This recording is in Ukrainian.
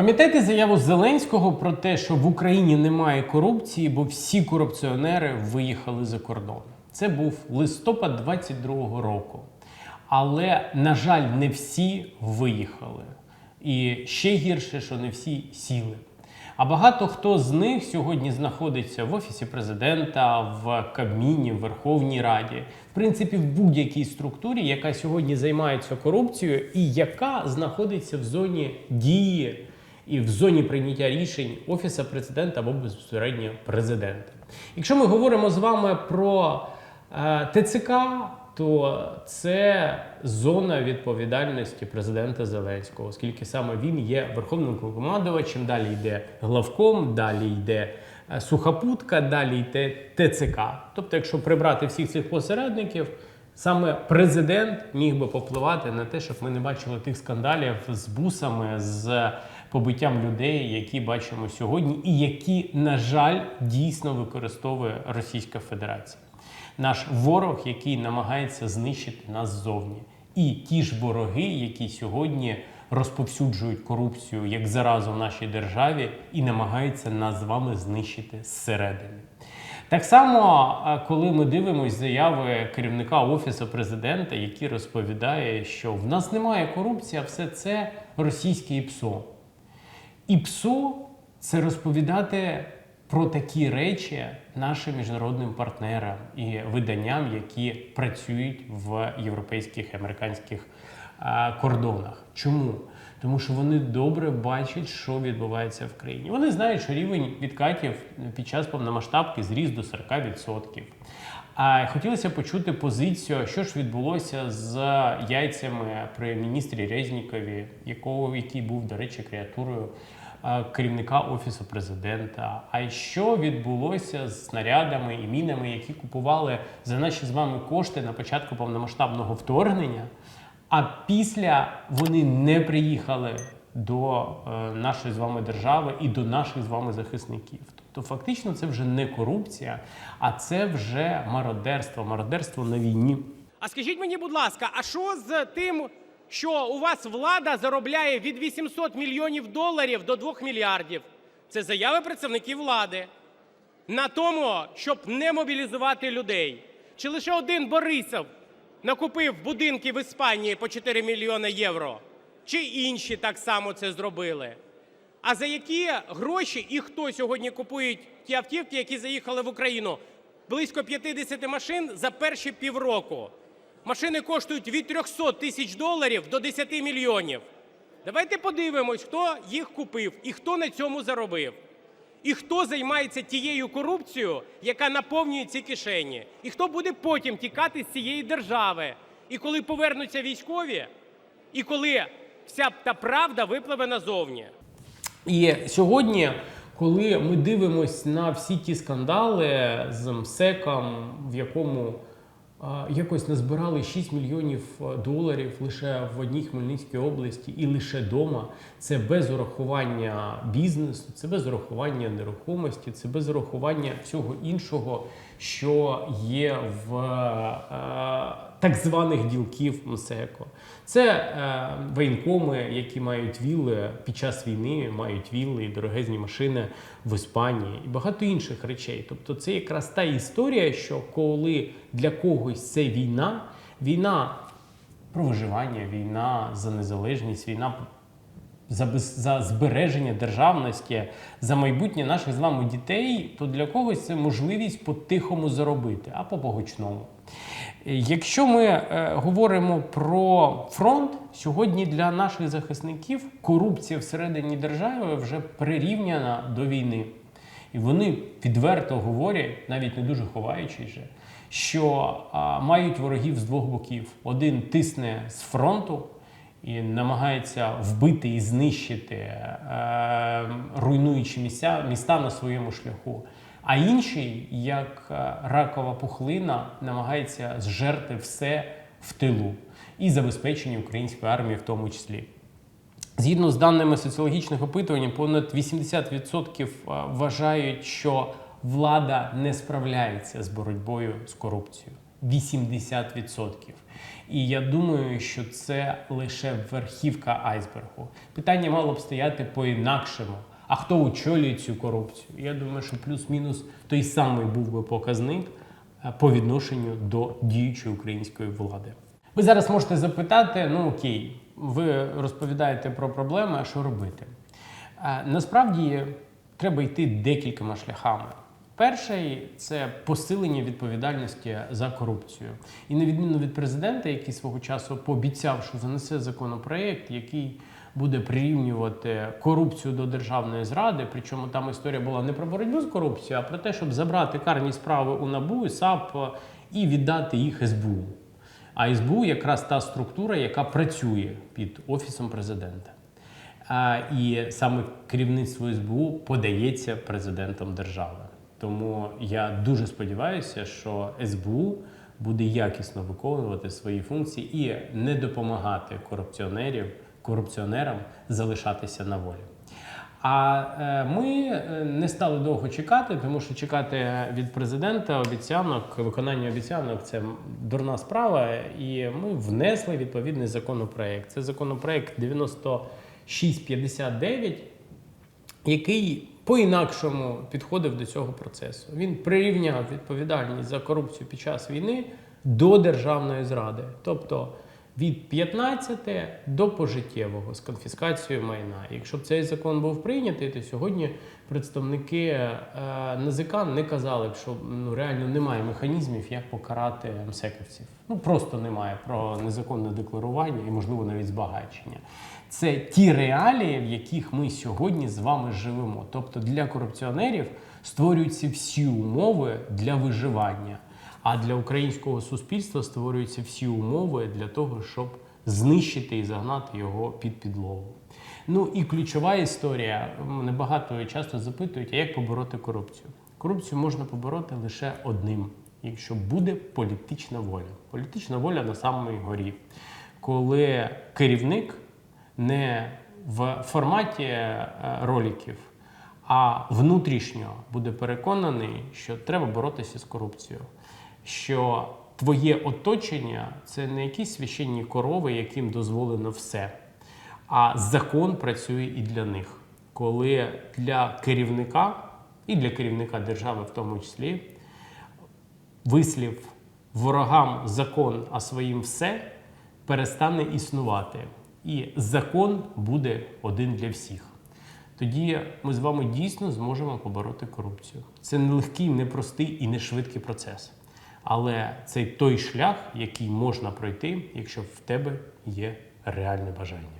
Пам'ятаєте заяву Зеленського про те, що в Україні немає корупції, бо всі корупціонери виїхали за кордон. Це був листопад 22-го року. Але, на жаль, не всі виїхали. І ще гірше, що не всі сіли. А багато хто з них сьогодні знаходиться в офісі президента, в Кабміні, в Верховній Раді, в принципі, в будь-якій структурі, яка сьогодні займається корупцією і яка знаходиться в зоні дії і в зоні прийняття рішень офіса президента або безпосередньо президента. Якщо ми говоримо з вами про е, ТЦК, то це зона відповідальності президента Зеленського, оскільки саме він є верховним командувачем, далі йде главком, далі йде е, сухопутка, далі йде ТЦК. Тобто, якщо прибрати всіх цих посередників, саме президент міг би попливати на те, щоб ми не бачили тих скандалів з бусами, з побиттям людей, які бачимо сьогодні, і які, на жаль, дійсно використовує Російська Федерація наш ворог, який намагається знищити нас ззовні. І ті ж вороги, які сьогодні розповсюджують корупцію як заразу в нашій державі і намагаються нас з вами знищити зсередини. Так само, коли ми дивимося заяви керівника офісу президента, який розповідає, що в нас немає корупції, а все це російське ІПСО. ІПСО це розповідати про такі речі нашим міжнародним партнерам і виданням, які працюють в європейських і американських кордонах. Чому? Тому що вони добре бачать, що відбувається в країні. Вони знають, що рівень відкатів під час повномасштабки зріс до 40%. А хотілося почути позицію, що ж відбулося з яйцями при міністрі Резнікові, якого який був, до речі, креатурою керівника офісу президента. А що відбулося з снарядами і мінами, які купували за наші з вами кошти на початку повномасштабного вторгнення? А після вони не приїхали до е, нашої з вами держави і до наших з вами захисників. Тобто, фактично, це вже не корупція, а це вже мародерство, мародерство на війні. А скажіть мені, будь ласка, а що з тим, що у вас влада заробляє від 800 мільйонів доларів до 2 мільярдів? Це заяви представників влади на тому, щоб не мобілізувати людей. Чи лише один Борисов накупив будинки в Іспанії по 4 мільйони євро? Чи інші так само це зробили? А за які гроші і хто сьогодні купують ті автівки, які заїхали в Україну? Близько 50 машин за перші півроку. Машини коштують від 300 тисяч доларів до 10 мільйонів. Давайте подивимось, хто їх купив і хто на цьому заробив. І хто займається тією корупцією, яка наповнює ці кишені, і хто буде потім тікати з цієї держави. І коли повернуться військові, і коли вся та правда випливе назовні. І сьогодні, коли ми дивимося на всі ті скандали з МСЕКом, в якому якось назбирали 6 мільйонів доларів лише в одній Хмельницькій області і лише дома, це без урахування бізнесу, це без урахування нерухомості, це без урахування всього іншого, що є в е, так званих ділків МСЕКО. Це е, воєнкоми, які мають вілли під час війни, мають вілли і дорогезні машини в Іспанії і багато інших речей. Тобто, це якраз та історія, що коли для когось це війна, війна про виживання, війна за незалежність, війна за, за збереження державності, за майбутнє наших з вами дітей, то для когось це можливість по-тихому заробити, а по-погучному. Е, Якщо ми е, говоримо про фронт, сьогодні для наших захисників корупція всередині держави вже прирівняна до війни. І вони відверто говорять, навіть не дуже ховаючись, що а, мають ворогів з двох боків. Один тисне з фронту і намагається вбити і знищити, е, руйнуючи місця, міста на своєму шляху. А інший, як е, ракова пухлина, намагається зжерти все в тилу і забезпечення української армії в тому числі. Згідно з даними соціологічних опитувань, понад 80% вважають, що влада не справляється з боротьбою з корупцією. 80%. І я думаю, що це лише верхівка айсбергу. Питання мало б стояти по-інакшому. А хто очолює цю корупцію? Я думаю, що плюс-мінус той самий був би показник е, по відношенню до діючої української влади. Ви зараз можете запитати: ну окей, ви розповідаєте про проблеми, а що робити? Е, Насправді треба йти декількома шляхами. Перший це посилення відповідальності за корупцію. І на відміну від президента, який свого часу пообіцяв, що занесе законопроект, який буде прирівнювати корупцію до державної зради. Причому там історія була не про боротьбу з корупцією, а про те, щоб забрати карні справи у НАБУ, і САП і віддати їх СБУ. А СБУ якраз та структура, яка працює під офісом президента. А, і саме керівництво СБУ подається президентом держави. Тому я дуже сподіваюся, що СБУ буде якісно виконувати свої функції і не допомагати корупціонерів, корупціонерам залишатися на волі. А е, ми е, не стали довго чекати, тому що чекати від президента обіцянок, виконання обіцянок це дурна справа. І ми внесли відповідний законопроект. Це законопроект 9659, який по-інакшому підходив до цього процесу. Він прирівняв відповідальність за корупцію під час війни до державної зради, тобто від 15 до пожиттєвого з конфіскацією майна. Якщо б цей закон був прийнятий, то сьогодні представники е, НАЗК не казали що ну реально немає механізмів, як покарати МСЕКівців. Ну просто немає про незаконне декларування і, можливо, навіть збагачення. Це ті реалії, в яких ми сьогодні з вами живемо. Тобто для корупціонерів створюються всі умови для виживання. А для українського суспільства створюються всі умови для того, щоб знищити і загнати його під підлогу. Ну і ключова історія. Мене багато часто запитують, а як побороти корупцію? Корупцію можна побороти лише одним, якщо буде політична воля. Політична воля на самій горі, коли керівник не в форматі е, роликів, а внутрішньо буде переконаний, що треба боротися з корупцією. Що твоє оточення це не якісь священні корови, яким дозволено все. А закон працює і для них, коли для керівника і для керівника держави, в тому числі, вислів ворогам закон, а своїм все перестане існувати. І закон буде один для всіх. Тоді ми з вами дійсно зможемо побороти корупцію. Це нелегкий, непростий і не швидкий процес. Але це той шлях, який можна пройти, якщо в тебе є реальне бажання.